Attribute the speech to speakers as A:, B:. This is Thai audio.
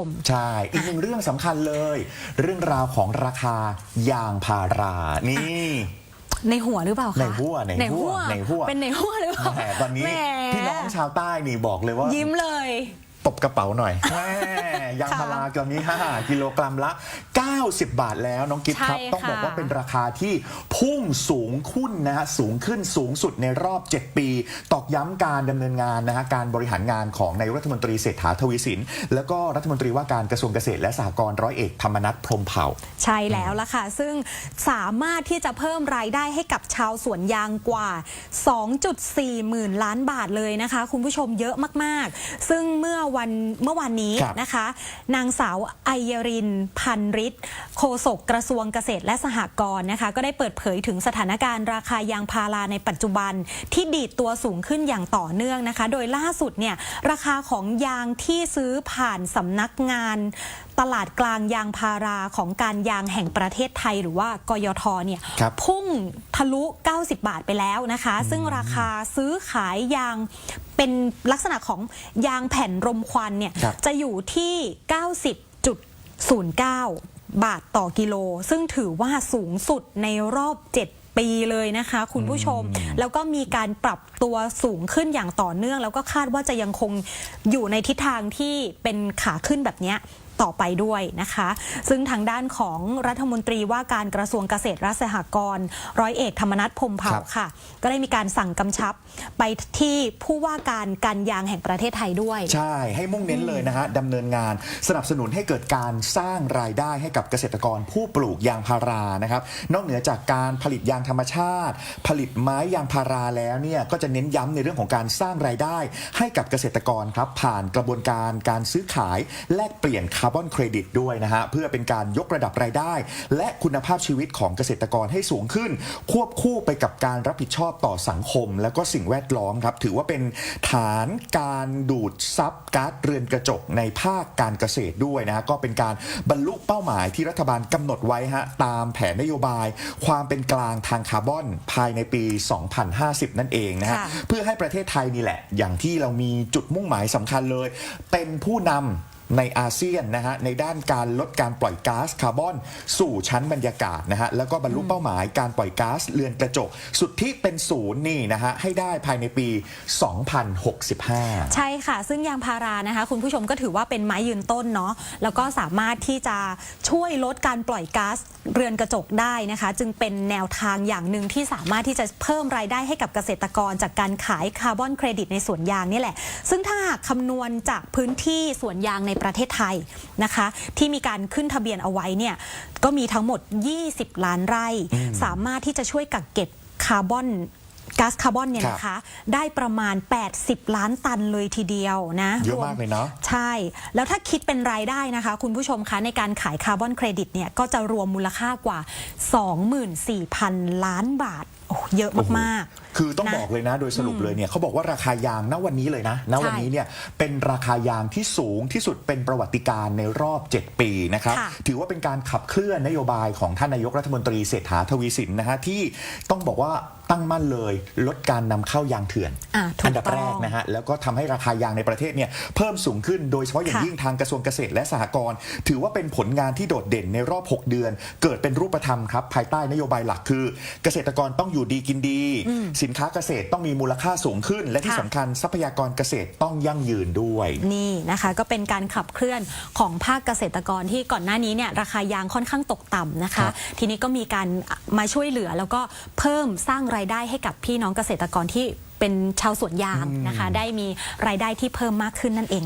A: ผม
B: ใช่ อีกหนึ่งเรื่องสำคัญเลย เรื่องราวของราคายางพารานี่
A: ในหัวหรือเปล่าคะ
B: ในหัวในหัวในหัว
A: เป็นในหัวหรือเปล่า
B: แหมตอนนี้
A: แหม
B: พี่น้องชาวใต้นี่บอกเลยว่า
A: ยิ้มเลย
B: ตบกระเป๋าหน่อยแหมยางพาราตอนนี้5กิโลกรัมละ 90 บาทแล้วน้องกิฟครับ
A: ใช่
B: ต้องบอก
A: ค่ะ
B: ว่าเป็นราคาที่พุ่งสูงขึ้นนะฮะสูงขึ้นสูงสุดในรอบ 7 ปี ตอกย้ำการดำเนินงานนะฮะการบริหารงานของนายกรัฐมนตรีเศรษฐาทวีสิน แล้วก็รัฐมนตรีว่าการกระทรวงเกษตรและสหกรณ์ร้อยเอกธรรมนัฐพรหมเผ่า
A: ใช่แล้วล่ะค่ะ ซึ่งสามารถที่จะเพิ่มรายได้ให้กับชาวสวนยางกว่า 2.4 หมื่นล้านบาทเลยนะคะ คุณผู้ชมเยอะมากๆ ซึ่งเมื่อวันเมื่อวานนี้
B: ครับ
A: นะคะ นางสาวไอยรินพันฤทธิ์โฆษกกระทรวงเกษตรและสหกรณ์นะคะ ก็ได้เปิดเผยถึงสถานการณ์ราคายางพาราในปัจจุบันที่ดีดตัวสูงขึ้นอย่างต่อเนื่องนะคะ โดยล่าสุดเนี่ยราคาของยางที่ซื้อผ่านสำนักงานตลาดกลางยางพาราของการยางแห่งประเทศไทย หรือว่ากยทเนี่ย
B: ครับ
A: พุ่งทะลุ 90 บาทไปแล้วนะคะ ซึ่งราคาซื้อขายยางเป็นลักษณะของยางแผ่นรมควันเนี่ย
B: ครับ
A: จะอยู่ที่ 90.09 บาทต่อกิโล ซึ่งถือว่าสูงสุดในรอบ 7ปีเลยนะคะคุณผู้ชม แล้วก็มีการปรับตัวสูงขึ้นอย่างต่อเนื่อง แล้วก็คาดว่าจะยังคงอยู่ในทิศทางที่เป็นขาขึ้นแบบเนี้ย ต่อไปด้วยนะคะ ซึ่งทางด้านของรัฐมนตรีว่าการกระทรวงเกษตรและสหกรณ์ร้อยเอกธรรมนัฐพมเผ่าค่ะ ก็ได้มีการสั่งกำชับไปที่ผู้ว่าการการยางแห่งประเทศไทยด้วย
B: ใช่ ให้มุ่งเน้นเลยนะฮะดำเนินงานสนับสนุนให้เกิดการสร้างรายได้ให้กับเกษตรกรผู้ปลูกยางพารานะครับ นอกเหนือจากการผลิตยางธรรมชาติ ผลิตไม้ยางพาราแล้วเนี่ยก็จะเน้นย้ำในเรื่องของการสร้างรายได้ ให้กับเกษตรกรครับผ่านกระบวนการการซื้อขายแลกเปลี่ยนคาร์บอนเครดิตด้วยนะฮะเพื่อเป็นการยกระดับรายได้ และคุณภาพชีวิตของเกษตรกรให้สูงขึ้น ควบคู่ไปกับการรับผิดชอบต่อสังคม และก็สิ่งแวดล้อมครับถือว่าเป็นฐานการดูดซับก๊าซเรือนกระจกในภาคการเกษตรด้วยนะฮะก็เป็นการบรรลุเป้าหมายที่รัฐบาลกำหนดไว้ฮะตามแผนนโยบาย ความเป็นกลางทางคาร์บอนภายในปี 2050 นั่นเองนะฮะ
A: ค่ะ
B: เพื่อให้ประเทศไทยนี่แหละ อย่างที่เรามีจุดมุ่งหมายสำคัญเลย เป็นผู้นำ ในอาเซียนนะฮะในด้านการลดการปล่อยก๊าซคาร์บอนสู่ชั้นบรรยากาศนะฮะแล้วก็บรรลุเป้าหมายการปล่อยก๊าซเรือนกระจก สุดที่เป็นศูนย์นี่นะฮะให้ได้ภายในปี 2065
A: ใช่ค่ะ ซึ่งยางพารานะคะ คุณผู้ชมก็ถือว่าเป็นไม้ยืนต้นเนาะแล้วก็สามารถที่จะช่วยลดการปล่อยก๊าซเรือนกระจกได้นะคะ จึงเป็นแนวทางอย่างหนึ่งที่สามารถที่จะเพิ่มรายได้ให้กับเกษตรกร จากการขายคาร์บอนเครดิตในสวนยางนี่แหละ ซึ่งถ้าหากคำนวณจากพื้นที่สวนยางในประเทศไทยนะคะ ที่มีการขึ้นทะเบียนเอาไว้เนี่ยก็มีทั้งหมด 20 ล้านไร่ สามารถที่จะช่วยกักเก็บคาร์บอนก๊าซคาร์บอนเนี่ยนะคะ ได้ประมาณ 80 ล้านตันเลยทีเดียวนะ
B: เยอะ
A: รว
B: มากเลยเนาะ
A: ใช่ แล้วถ้าคิดเป็นรายได้นะคะ คุณผู้ชมคะในการขายคาร์บอนเครดิตเนี่ยก็จะรวมมูลค่ากว่า 24,000 ล้านบาท โอ้เยอะมาก ๆ
B: คือต้อง
A: นะ
B: บอกเลยนะ โดยสรุปเลยเนี่ยเขาบอกว่าราคายางณวันนี้เลยนะณวันนี้เนี่ยเป็นราคายางที่สูงที่สุดเป็นประวัติการณ์ในรอบ 7 ปีนะครับ
A: ค่ะ
B: ถือว่าเป็นการขับเคลื่อนนโยบายของท่านนายกรัฐมนตรีเศรษฐาทวีสินนะฮะที่ต้องบอกว่า ตั้งมั่นเลย ลดการนำเข้ายางเถื่อน
A: อะถูก
B: ดับแรก
A: ต้อง
B: นะฮะแล้วก็ทำให้ราคายางในประเทศเนี่ยเพิ่มสูงขึ้นโดยเฉพาะอย่าง
A: ค่ะ
B: ยิ่งทางกระทรวงเกษตรและสหกรณ์ถือว่าเป็นผลงานที่โดดเด่นในรอบ 6 เดือน เกิดเป็นรูปธรรมครับภายใต้นโยบายหลักคือ เกษตรกรต้องอยู่ดีกินดี สินค้าเกษตรต้องมีมูลค่าสูงขึ้น และที่
A: ค่ะ
B: สำคัญทรัพยากรเกษตรต้องยั่งยืนด้วย
A: นี่นะคะก็เป็นการขับเคลื่อนของภาคเกษตรกรที่ก่อนหน้านี้เนี่ยราคายางค่อนข้างตกต่ำนะ
B: ครั
A: คะ
B: บ
A: ทีนี้ก็มีการมาช่วยเหลือแล้วก็เพิ่มสร้างรายได้ให้กับพี่น้องเกษตรกรที่เป็นชาวสวนยางนะคะ ได้มีรายได้ที่เพิ่มมากขึ้นนั่นเอง